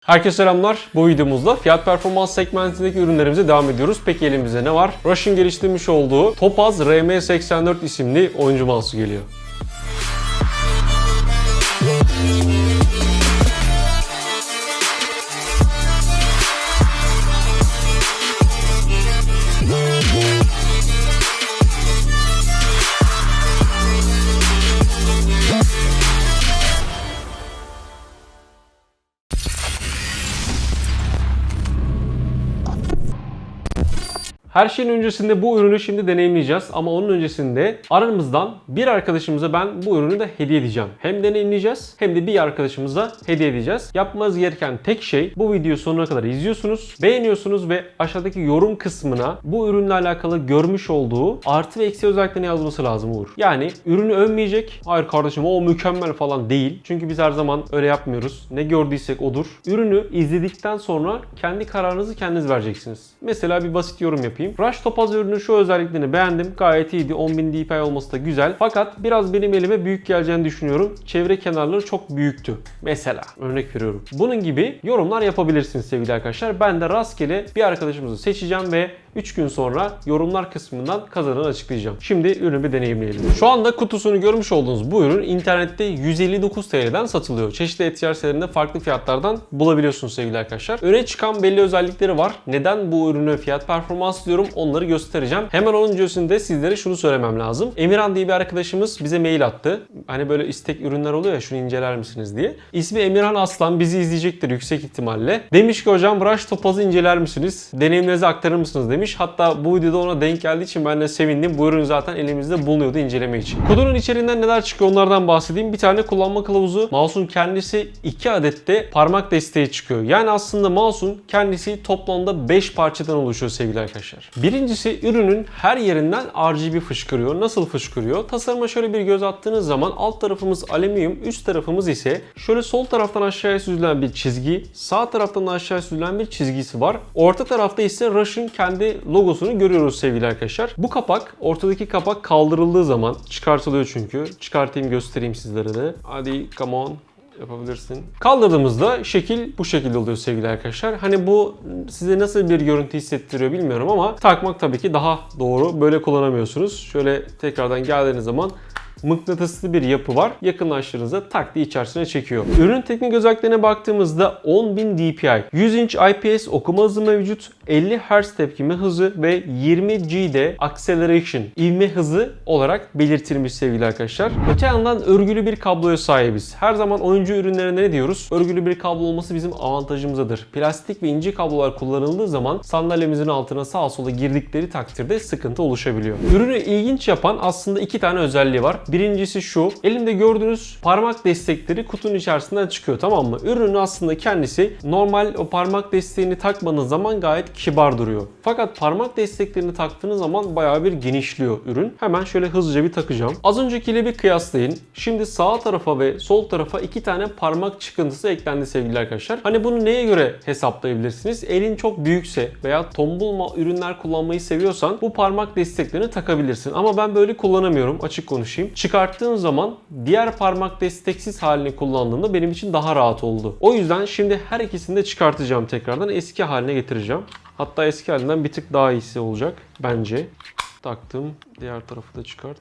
Herkese selamlar. Bu videomuzda fiyat performans segmentindeki ürünlerimize devam ediyoruz. Peki elimizde ne var? Rush'ın geliştirmiş olduğu Topaz RM84 isimli oyuncu mouse'u geliyor. Her şeyin öncesinde bu ürünü şimdi deneyimleyeceğiz ama onun öncesinde aramızdan bir arkadaşımıza ben bu ürünü de hediye edeceğim. Hem deneyimleyeceğiz hem de bir arkadaşımıza hediye edeceğiz. Yapmanız gereken tek şey bu videoyu sonuna kadar izliyorsunuz, beğeniyorsunuz ve aşağıdaki yorum kısmına bu ürünle alakalı görmüş olduğu artı ve eksi özelliklerini yazması lazım Uğur. Yani ürünü övmeyecek, hayır kardeşim o mükemmel falan değil. Çünkü biz her zaman öyle yapmıyoruz. Ne gördüysek odur. Ürünü izledikten sonra kendi kararınızı kendiniz vereceksiniz. Mesela bir basit yorum yapayım. Rush Topaz ürünün şu özelliklerini beğendim. Gayet iyiydi. 10.000 dpi olması da güzel. Fakat biraz benim elime büyük geleceğini düşünüyorum. Çevre kenarları çok büyüktü. Mesela örnek veriyorum. Bunun gibi yorumlar yapabilirsiniz sevgili arkadaşlar. Ben de rastgele bir arkadaşımızı seçeceğim ve 3 gün sonra yorumlar kısmından kazananı açıklayacağım. Şimdi ürünü bir deneyimleyelim. Şu anda kutusunu görmüş olduğunuz bu ürün internette 159 TL'den satılıyor. Çeşitli etiyer sitelerinde farklı fiyatlardan bulabiliyorsunuz sevgili arkadaşlar. Öne çıkan belli özellikleri var. Neden bu ürünü fiyat performans diyorum onları göstereceğim. Hemen onun öncesinde sizlere şunu söylemem lazım. Emirhan diye bir arkadaşımız bize mail attı. Hani böyle istek ürünler oluyor ya şunu inceler misiniz diye. İsmi Emirhan Aslan bizi izleyecektir yüksek ihtimalle. Demiş ki hocam Rush Topaz'ı inceler misiniz? Deneyimlerinizi aktarır mısınız demiş. Hatta bu videoda ona denk geldiği için ben de sevindim. Bu ürün zaten elimizde bulunuyordu inceleme için. Kutunun içeriğinden neler çıkıyor onlardan bahsedeyim. Bir tane kullanma kılavuzu. Mouse'un kendisi 2 adette parmak desteği çıkıyor. Yani aslında mouse'un kendisi toplamda 5 parçadan oluşuyor sevgili arkadaşlar. Birincisi ürünün her yerinden RGB fışkırıyor. Nasıl fışkırıyor? Tasarıma şöyle bir göz attığınız zaman alt tarafımız alüminyum, üst tarafımız ise şöyle sol taraftan aşağıya süzülen bir çizgi, sağ taraftan aşağıya süzülen bir çizgisi var. Orta tarafta ise Rush'ın kendi logosunu görüyoruz sevgili arkadaşlar. Bu kapak, ortadaki kapak kaldırıldığı zaman çıkartılıyor çünkü. Çıkartayım göstereyim sizlere de. Hadi come on yapabilirsin. Kaldırdığımızda şekil bu şekilde oluyor sevgili arkadaşlar. Hani bu size nasıl bir görüntü hissettiriyor bilmiyorum ama takmak tabii ki daha doğru. Böyle kullanamıyorsunuz. Şöyle tekrardan geldiğiniz zaman mıknatıslı bir yapı var. Yakınlaştığınızda tak diye içerisine çekiyor. Ürün teknik özelliklerine baktığımızda 10.000 dpi, 100 inç IPS okuma hızı mevcut, 50 Hz tepkime hızı ve 20 G'de acceleration, ivme hızı olarak belirtilmiş sevgili arkadaşlar. Öte yandan örgülü bir kabloya sahibiz. Her zaman oyuncu ürünlerine ne diyoruz? Örgülü bir kablo olması bizim avantajımızadır. Plastik ve ince kablolar kullanıldığı zaman sandalyemizin altına sağa sola girdikleri takdirde sıkıntı oluşabiliyor. Ürünü ilginç yapan aslında iki tane özelliği var. Birincisi şu. Elimde gördüğünüz parmak destekleri kutunun içerisinden çıkıyor tamam mı? Ürünün aslında kendisi normal o parmak desteğini takmadığınız zaman gayet kibar duruyor. Fakat parmak desteklerini taktığınız zaman bayağı bir genişliyor ürün. Hemen şöyle hızlıca bir takacağım. Az öncekiyle bir kıyaslayın. Şimdi sağ tarafa ve sol tarafa iki tane parmak çıkıntısı eklendi sevgili arkadaşlar. Hani bunu neye göre hesaplayabilirsiniz? Elin çok büyükse veya tombul ürünler kullanmayı seviyorsan bu parmak desteklerini takabilirsin. Ama ben böyle kullanamıyorum açık konuşayım. Çıkarttığım zaman diğer parmak desteksiz halini kullandığımda benim için daha rahat oldu. O yüzden şimdi her ikisini de çıkartacağım tekrardan. Eski haline getireceğim. Hatta eski halinden bir tık daha iyisi olacak bence. Taktım. Diğer tarafı da çıkart.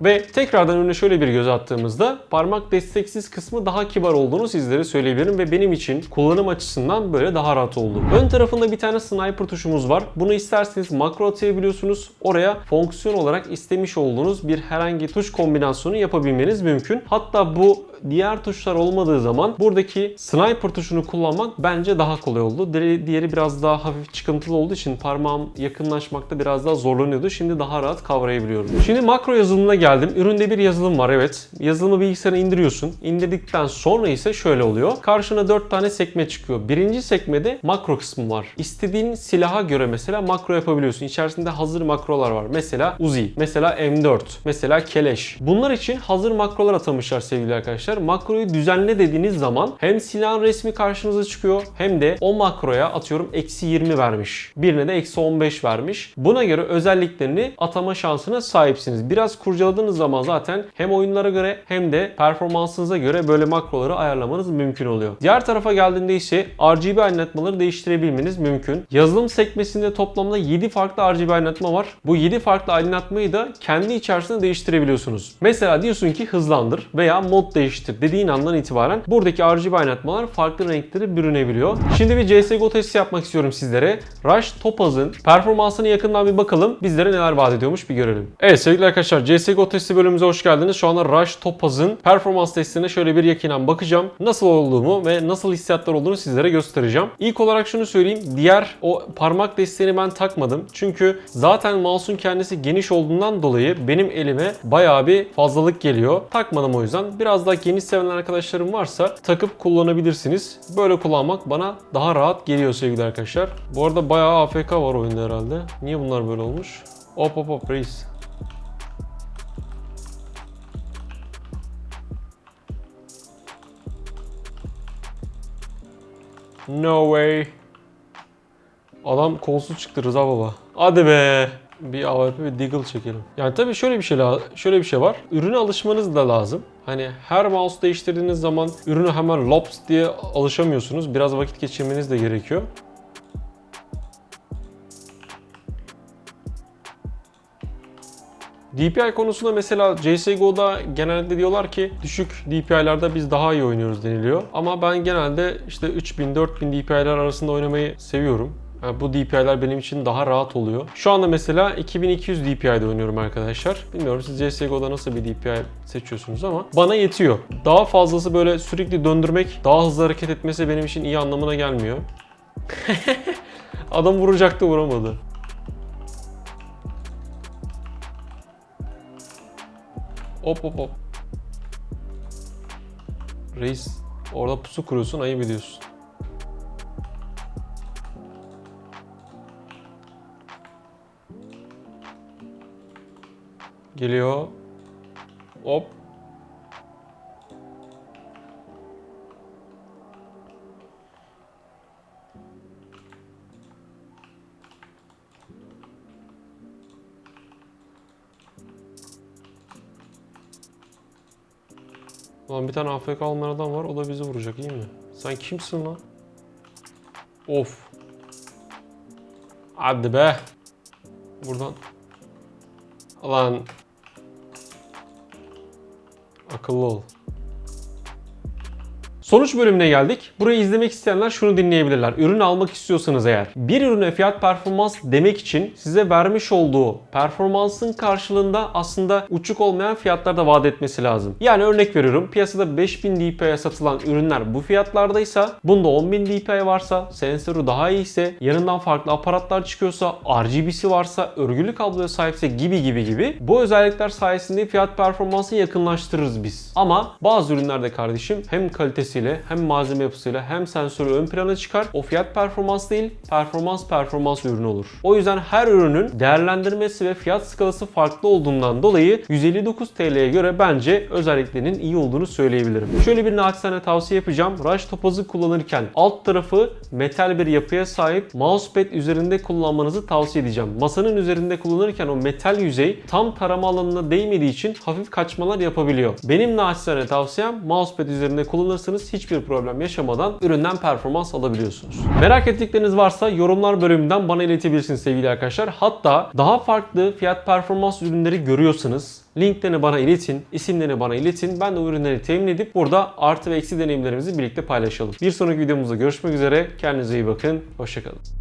Ve tekrardan önüne şöyle bir göz attığımızda parmak desteksiz kısmı daha kibar olduğunu sizlere söyleyebilirim ve benim için kullanım açısından böyle daha rahat oldu. Ön tarafında bir tane sniper tuşumuz var. Bunu isterseniz makro atayabiliyorsunuz. Oraya fonksiyon olarak istemiş olduğunuz bir herhangi tuş kombinasyonu yapabilmeniz mümkün. Hatta bu diğer tuşlar olmadığı zaman buradaki sniper tuşunu kullanmak bence daha kolay oldu. Diğeri biraz daha hafif çıkıntılı olduğu için parmağım yakınlaşmakta biraz daha zorlanıyordu. Şimdi daha rahat kavrayabiliyorum. Şimdi makro yazılımına geldim. Üründe bir yazılım var evet. Yazılımı bilgisayara indiriyorsun. İndirdikten sonra ise şöyle oluyor. Karşına 4 tane sekme çıkıyor. Birinci sekmede makro kısmı var. İstediğin silaha göre mesela makro yapabiliyorsun. İçerisinde hazır makrolar var. Mesela Uzi, mesela M4, mesela Keleş. Bunlar için hazır makrolar atamışlar sevgili arkadaşlar. Arkadaşlar. Makroyu düzenle dediğiniz zaman hem silahın resmi karşınıza çıkıyor hem de o makroya atıyorum eksi 20 vermiş. Birine de eksi 15 vermiş. Buna göre özelliklerini atama şansına sahipsiniz. Biraz kurcaladığınız zaman zaten hem oyunlara göre hem de performansınıza göre böyle makroları ayarlamanız mümkün oluyor. Diğer tarafa geldiğinde ise RGB aydınlatmaları değiştirebilmeniz mümkün. Yazılım sekmesinde toplamda 7 farklı RGB aydınlatma var. Bu 7 farklı aydınlatmayı da kendi içerisinde değiştirebiliyorsunuz. Mesela diyorsun ki hızlandır veya mod değiştir dediğin andan itibaren buradaki RGB aydınlatmalar farklı renkleri bürünebiliyor. Şimdi bir CSGO testi yapmak istiyorum sizlere. Rush Topaz'ın performansını yakından bir bakalım. Bizlere neler vaat ediyormuş bir görelim. Evet sevgili arkadaşlar CSGO testi bölümümüze hoş geldiniz. Şu anda Rush Topaz'ın performans testine şöyle bir yakinen bakacağım. Nasıl olduğumu ve nasıl hissiyatlar olduğunu sizlere göstereceğim. İlk olarak şunu söyleyeyim. Diğer o parmak desteğini ben takmadım. Çünkü zaten mouse'un kendisi geniş olduğundan dolayı benim elime bayağı bir fazlalık geliyor. Takmadım o yüzden. Biraz daha seven arkadaşlarım varsa takıp kullanabilirsiniz. Böyle kullanmak bana daha rahat geliyor sevgili arkadaşlar. Bu arada bayağı AFK var oyunda herhalde. Niye bunlar böyle olmuş? Hop hop hop reis. No way. Adam kolsuz çıktı Rıza baba. Hadi be. Bir AWP bir Deagle çekelim. Yani tabii şöyle bir şey şöyle bir şey var. Ürüne alışmanız da lazım. Hani her mouse değiştirdiğiniz zaman ürünü hemen lops diye alışamıyorsunuz. Biraz vakit geçirmeniz de gerekiyor. DPI konusunda mesela CSGO'da genelde diyorlar ki düşük DPI'larda biz daha iyi oynuyoruz deniliyor. Ama ben genelde işte 3000-4000 DPI'ler arasında oynamayı seviyorum. Yani bu DPI'ler benim için daha rahat oluyor. Şu anda mesela 2200 DPI'de oynuyorum arkadaşlar. Bilmiyorum siz CSGO'da nasıl bir DPI seçiyorsunuz ama bana yetiyor. Daha fazlası böyle sürekli döndürmek, daha hızlı hareket etmesi benim için iyi anlamına gelmiyor. Adam vuracaktı vuramadı. Hop hop hop. Reis orada pusu kuruyorsun ayıp ediyorsun. Geliyor. Hop. Lan bir tane AFK olmayan adam var o da bizi vuracak iyi mi? Sen kimsin lan? Of. Hadi be. Buradan. Lan. Аколол. Sonuç bölümüne geldik. Burayı izlemek isteyenler şunu dinleyebilirler. Ürün almak istiyorsanız eğer. Bir ürüne fiyat performans demek için size vermiş olduğu performansın karşılığında aslında uçuk olmayan fiyatlar da vaat etmesi lazım. Yani örnek veriyorum piyasada 5000 DPI'ye satılan ürünler bu fiyatlardaysa bunda 10.000 DPI varsa sensörü daha iyiyse yanından farklı aparatlar çıkıyorsa RGB'si varsa örgülü kabloya sahipse gibi gibi gibi bu özellikler sayesinde fiyat performansı yakınlaştırırız biz. Ama bazı ürünlerde kardeşim hem kalitesiyle hem malzeme yapısıyla hem sensörü ön plana çıkar. O fiyat performans değil performans performans ürünü olur. O yüzden her ürünün değerlendirmesi ve fiyat skalası farklı olduğundan dolayı 159 TL'ye göre bence özelliklerinin iyi olduğunu söyleyebilirim. Şöyle bir naçizane tavsiye yapacağım. Rush topazı kullanırken alt tarafı metal bir yapıya sahip mousepad üzerinde kullanmanızı tavsiye edeceğim. Masanın üzerinde kullanırken o metal yüzey tam tarama alanına değmediği için hafif kaçmalar yapabiliyor. Benim naçizane tavsiyem mousepad üzerinde kullanırsanız hiçbir problem yaşamadan üründen performans alabiliyorsunuz. Merak ettikleriniz varsa yorumlar bölümünden bana iletebilirsiniz sevgili arkadaşlar. Hatta daha farklı fiyat performans ürünleri görüyorsanız linklerini bana iletin, isimlerini bana iletin. Ben de o ürünleri temin edip burada artı ve eksi deneyimlerimizi birlikte paylaşalım. Bir sonraki videomuzda görüşmek üzere. Kendinize iyi bakın. Hoşçakalın.